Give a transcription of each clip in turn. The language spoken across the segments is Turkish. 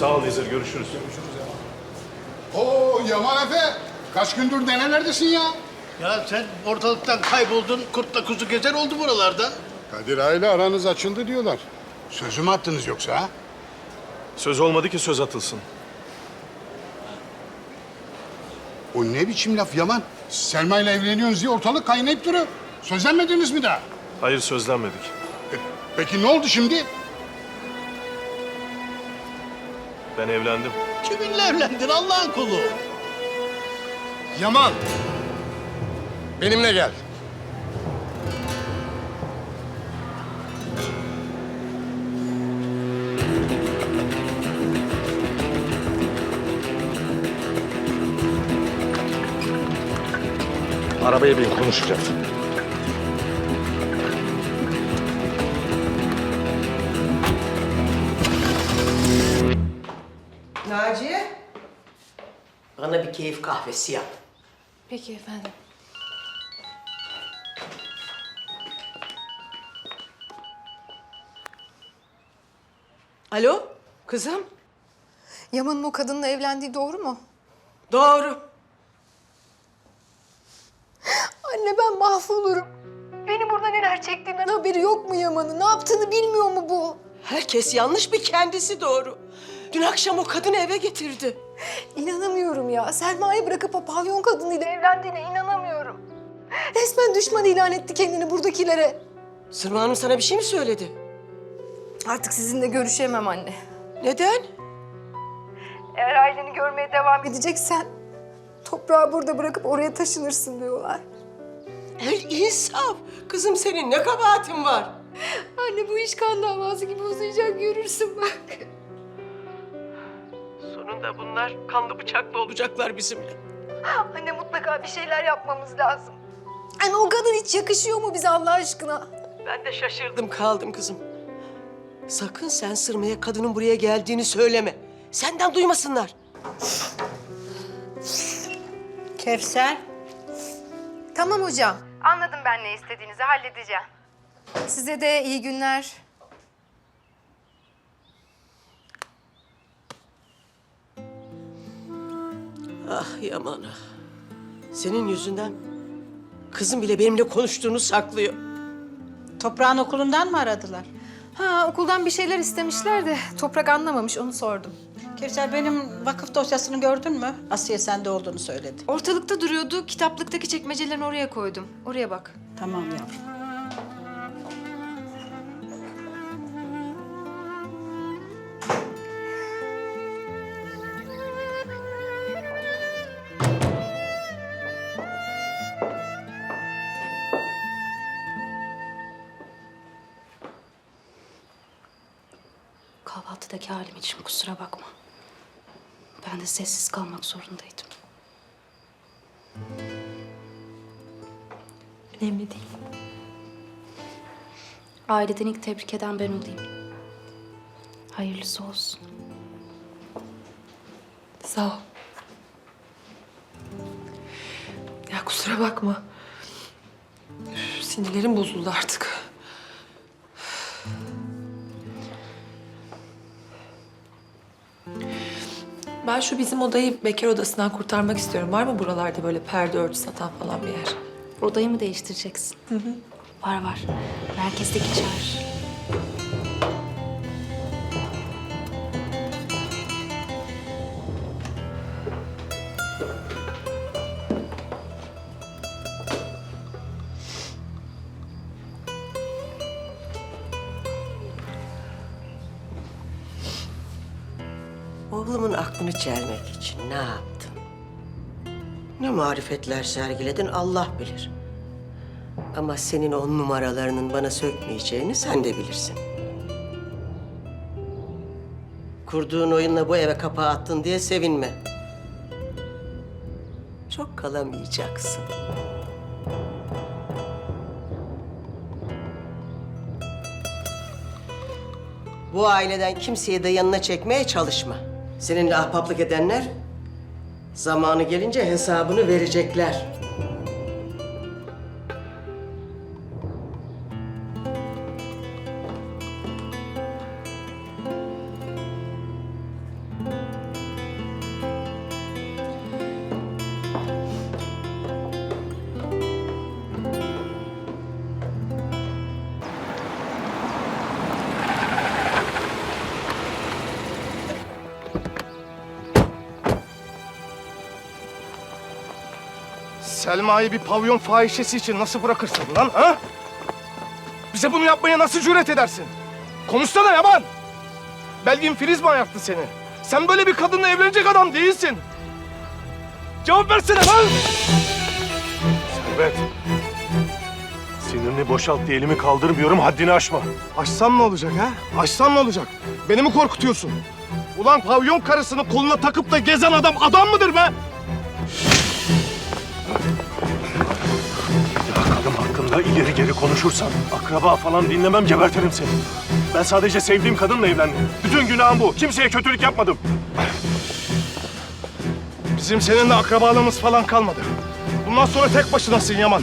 Sağ ol Vezir, görüşürüz. Oo Yaman Efe. Kaç gündür nerelerdesin ya? Ya sen ortalıktan kayboldun, kurtla kuzu gezer oldu buralarda. Kadir aile aranız açıldı diyorlar. Sözümü attınız yoksa ha? Söz olmadı ki söz atılsın. O ne biçim laf Yaman? Selma ile evleniyorsunuz diye ortalık kaynayıp duruyor. Sözlenmediniz mi daha? Hayır sözlenmedik. E, peki ne oldu şimdi? Ben evlendim. Kiminle evlendin Allah'ın kulu? Yaman. Benimle gel. Arabaya bin konuşacağız. Bana bir keyif kahvesi yap. Peki efendim. Alo, kızım. Yaman'ın o kadınla evlendiği doğru mu? Doğru. Anne ben mahvolurum. Beni burada neler çektiğinden haberi yok mu Yaman'ın? Ne yaptığını bilmiyor mu bu? Herkes yanlış bir kendisi doğru. Dün akşam o kadını eve getirdi. İnanamıyorum ya. Selma'yı bırakıp pavyon kadınıyla evlendiğine inanamıyorum. Resmen düşman ilan etti kendini buradakilere. Sırma Hanım sana bir şey mi söyledi? Artık sizinle görüşemem anne. Neden? Eğer aileni görmeye devam edeceksen toprağı burada bırakıp oraya taşınırsın diyorlar. El insaf. Kızım senin ne kabahatin var? Anne bu iş kan davası gibi uzayacak görürsün bak. Sonunda bunlar kanlı bıçaklı olacaklar bizimle. Anne mutlaka bir şeyler yapmamız lazım. Anne o kadın hiç yakışıyor mu bize Allah aşkına? Ben de şaşırdım kaldım kızım. Sakın sen Sırma'ya kadının buraya geldiğini söyleme. Senden duymasınlar. Kevser, Tamam hocam. Anladım ben ne istediğinizi halledeceğim. Size de iyi günler. Ah Yaman ah. Senin yüzünden kızım bile benimle konuştuğunu saklıyor. toprağın okulundan mı aradılar? Ha okuldan bir şeyler istemişler de toprak anlamamış onu sordum. Kevser benim vakıf dosyasını gördün mü? Asiye sende olduğunu söyledi. Ortalıkta duruyordu. Kitaplıktaki çekmecelerini oraya koydum. Oraya bak. Tamam yavrum. Kahvaltıdaki halim için kusura bakma. Ben de sessiz kalmak zorundaydım. Önemli değil. Aileden ilk tebrik eden ben olayım. Hayırlısı olsun. Sağ ol. Ya kusura bakma. Sinirlerim bozuldu artık. Ben şu bizim odayı bekar odasından kurtarmak istiyorum. Var mı buralarda böyle perde örtü satan falan bir yer? Odayı mı değiştireceksin? Hı hı. Var var. Merkezdeki çağır. Oğlumun aklını çelmek için ne yaptın? Ne marifetler sergiledin Allah bilir. Ama senin on numaralarının bana sökmeyeceğini sen de bilirsin. Kurduğun oyunla bu eve kapağı attın diye sevinme. Çok kalamayacaksın. Bu aileden kimseyi de yanına çekmeye çalışma. Seninle ahbaplık edenler zamanı gelince hesabını verecekler. Selma'yı bir pavyon fahişesi için nasıl bırakırsın lan ha? Bize bunu yapmaya nasıl cüret edersin? Konuşsana Yaman! Belgin Filiz mi ayarttı seni? Sen böyle bir kadınla evlenecek adam değilsin. Cevap versene lan! Servet. Sinirini boşalt diye elimi kaldırmıyorum haddini aşma. Açsam ne olacak ha? Açsam ne olacak? Beni mi korkutuyorsun? Ulan pavyon karısını koluna takıp da gezen adam adam mıdır be? Hakkında ileri geri konuşursan akraba falan dinlemem gebertirim seni. Ben sadece sevdiğim kadınla evlendim. Bütün günahım bu. Kimseye kötülük yapmadım. Bizim seninle akrabalığımız falan kalmadı. Bundan sonra tek başınasın Yaman.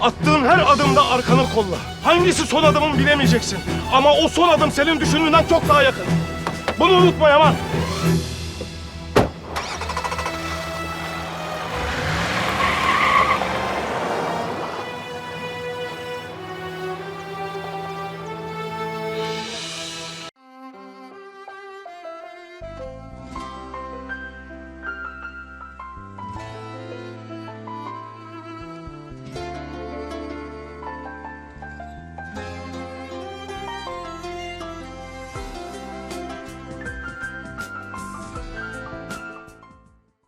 Attığın her adımda arkanı kolla. Hangisi son adımın bilemeyeceksin. Ama o son adım senin düşündüğünden çok daha yakın. Bunu unutma Yaman.